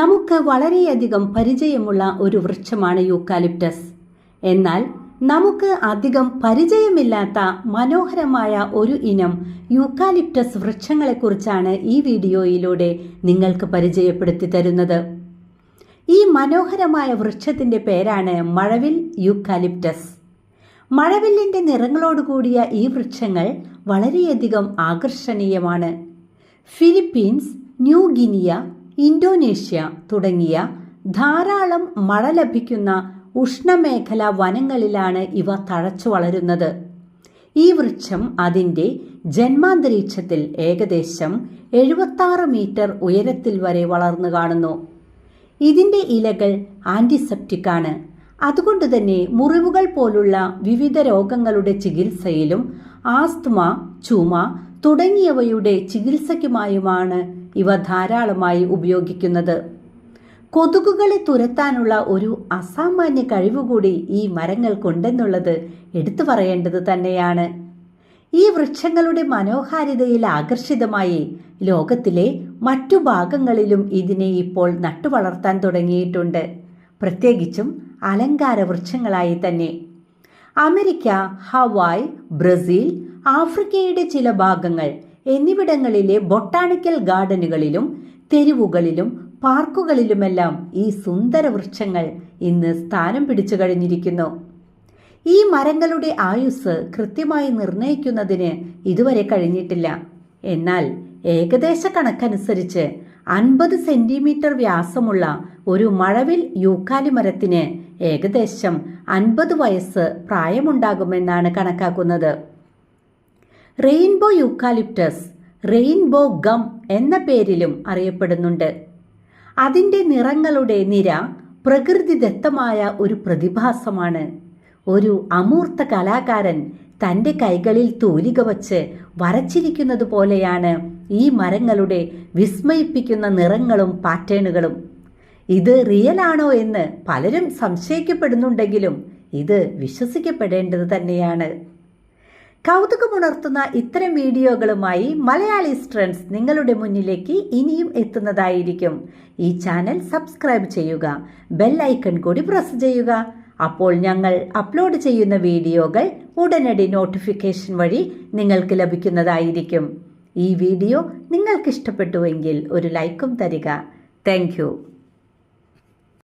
നമുക്ക് വളരെയധികം പരിചയമുള്ള ഒരു വൃക്ഷമാണ് യൂക്കാലിപ്റ്റസ്. എന്നാൽ നമുക്ക് അധികം പരിചയമില്ലാത്ത മനോഹരമായ ഒരു ഇനം യൂക്കാലിപ്റ്റസ് വൃക്ഷങ്ങളെക്കുറിച്ചാണ് ഈ വീഡിയോയിലൂടെ നിങ്ങൾക്ക് പരിചയപ്പെടുത്തി തരുന്നത്. ഈ മനോഹരമായ വൃക്ഷത്തിന്റെ പേരാണ് മഴവിൽ യൂക്കാലിപ്റ്റസ്. മഴവില്ലിന്റെ നിറങ്ങളോടുകൂടിയ ഈ വൃക്ഷങ്ങൾ വളരെയധികം ആകർഷണീയമാണ്. ഫിലിപ്പീൻസ് ന്യൂ ഗിനിയ ഇന്തോനേഷ്യ തുടങ്ങിയ ധാരാളം മഴ ലഭിക്കുന്ന ഉഷ്ണമേഖലാ വനങ്ങളിലാണ് ഇവ തഴച്ചു വളരുന്നത്. ഈ വൃക്ഷം അതിന്റെ ജന്മാന്തരീക്ഷത്തിൽ ഏകദേശം എഴുപത്താറ് മീറ്റർ ഉയരത്തിൽ വരെ വളർന്നു കാണുന്നു. ഇതിന്റെ ഇലകൾ ആന്റിസെപ്റ്റിക്കാണ് അതുകൊണ്ട് തന്നെ മുറിവുകൾ പോലുള്ള വിവിധ രോഗങ്ങളുടെ ചികിത്സയിലും ആസ്ത്മ ചുമ തുടങ്ങിയവയുടെ ചികിത്സയ്ക്കുമായുമാണ് ഇവ ധാരാളമായി ഉപയോഗിക്കുന്നത്. കൊതുകുകളെ തുരത്താനുള്ള ഒരു അസാമാന്യ കഴിവുകൂടി ഈ മരങ്ങൾക്കുണ്ടെന്നുള്ളത് എടുത്തു പറയേണ്ടത് തന്നെയാണ്. ഈ വൃക്ഷങ്ങളുടെ മനോഹാരിതയിൽ ആകർഷിതമായി ലോകത്തിലെ മറ്റു ഭാഗങ്ങളിലും ഇതിനെ ഇപ്പോൾ നട്ടുവളർത്താൻ തുടങ്ങിയിട്ടുണ്ട്. പ്രത്യേകിച്ചും അലങ്കാര വൃക്ഷങ്ങളായി തന്നെ. അമേരിക്ക ഹവായ് ബ്രസീൽ ആഫ്രിക്കയുടെ ചില ഭാഗങ്ങൾ എന്നിവിടങ്ങളിലെ ബൊട്ടാണിക്കൽ ഗാർഡനുകളിലും തെരുവുകളിലും പാർക്കുകളിലുമെല്ലാം ഈ സുന്ദര വൃക്ഷങ്ങൾ ഇന്ന് സ്ഥാനം പിടിച്ചു കഴിഞ്ഞിരിക്കുന്നു. ഈ മരങ്ങളുടെ ആയുസ് കൃത്യമായി നിർണയിക്കുന്നതിന് ഇതുവരെ കഴിഞ്ഞിട്ടില്ല. എന്നാൽ ഏകദേശ കണക്കനുസരിച്ച് അൻപത് സെന്റിമീറ്റർ വ്യാസമുള്ള ഒരു മഴവിൽ യൂക്കാലി മരത്തിന് ഏകദേശം അൻപത് വയസ്സ് പ്രായമുണ്ടാകുമെന്നാണ് കണക്കാക്കുന്നത്. റെയിൻബോ യൂക്കാലിപ്റ്റസ് റെയിൻബോ ഗം എന്ന പേരിലും അറിയപ്പെടുന്നുണ്ട്. അതിന്റെ നിറങ്ങളുടെ നിര പ്രകൃതിദത്തമായ ഒരു പ്രതിഭാസമാണ്. ഒരു അമൂർത്ത കലാകാരൻ തന്റെ കൈകളിൽ തൂലിക വച്ച് വരച്ചിരിക്കുന്നത് പോലെയാണ് ഈ മരങ്ങളുടെ വിസ്മയിപ്പിക്കുന്ന നിറങ്ങളും പാറ്റേണുകളും. ഇത് റിയൽ ആണോ എന്ന് പലരും സംശയിക്കപ്പെടുന്നുണ്ടെങ്കിലും ഇത് വിശ്വസിക്കപ്പെടേണ്ടത് തന്നെയാണ്. കൗതുകമുണർത്തുന്ന ഇത്തരം വീഡിയോകളുമായി മലയാളി സ്ട്രെൻസ് നിങ്ങളുടെ മുന്നിലേക്ക് ഇനിയും എത്തുന്നതായിരിക്കും. ഈ ചാനൽ സബ്സ്ക്രൈബ് ചെയ്യുക ബെൽ ഐക്കൺ കൂടി പ്രസ് ചെയ്യുക. അപ്പോൾ ഞങ്ങൾ അപ്ലോഡ് ചെയ്യുന്ന വീഡിയോകൾ ഉടനടി നോട്ടിഫിക്കേഷൻ വഴി നിങ്ങൾക്ക് ലഭിക്കുന്നതായിരിക്കും. ഈ വീഡിയോ നിങ്ങൾക്ക് ഇഷ്ടപ്പെട്ടുവെങ്കിൽ ഒരു ലൈക്കും തരിക. താങ്ക്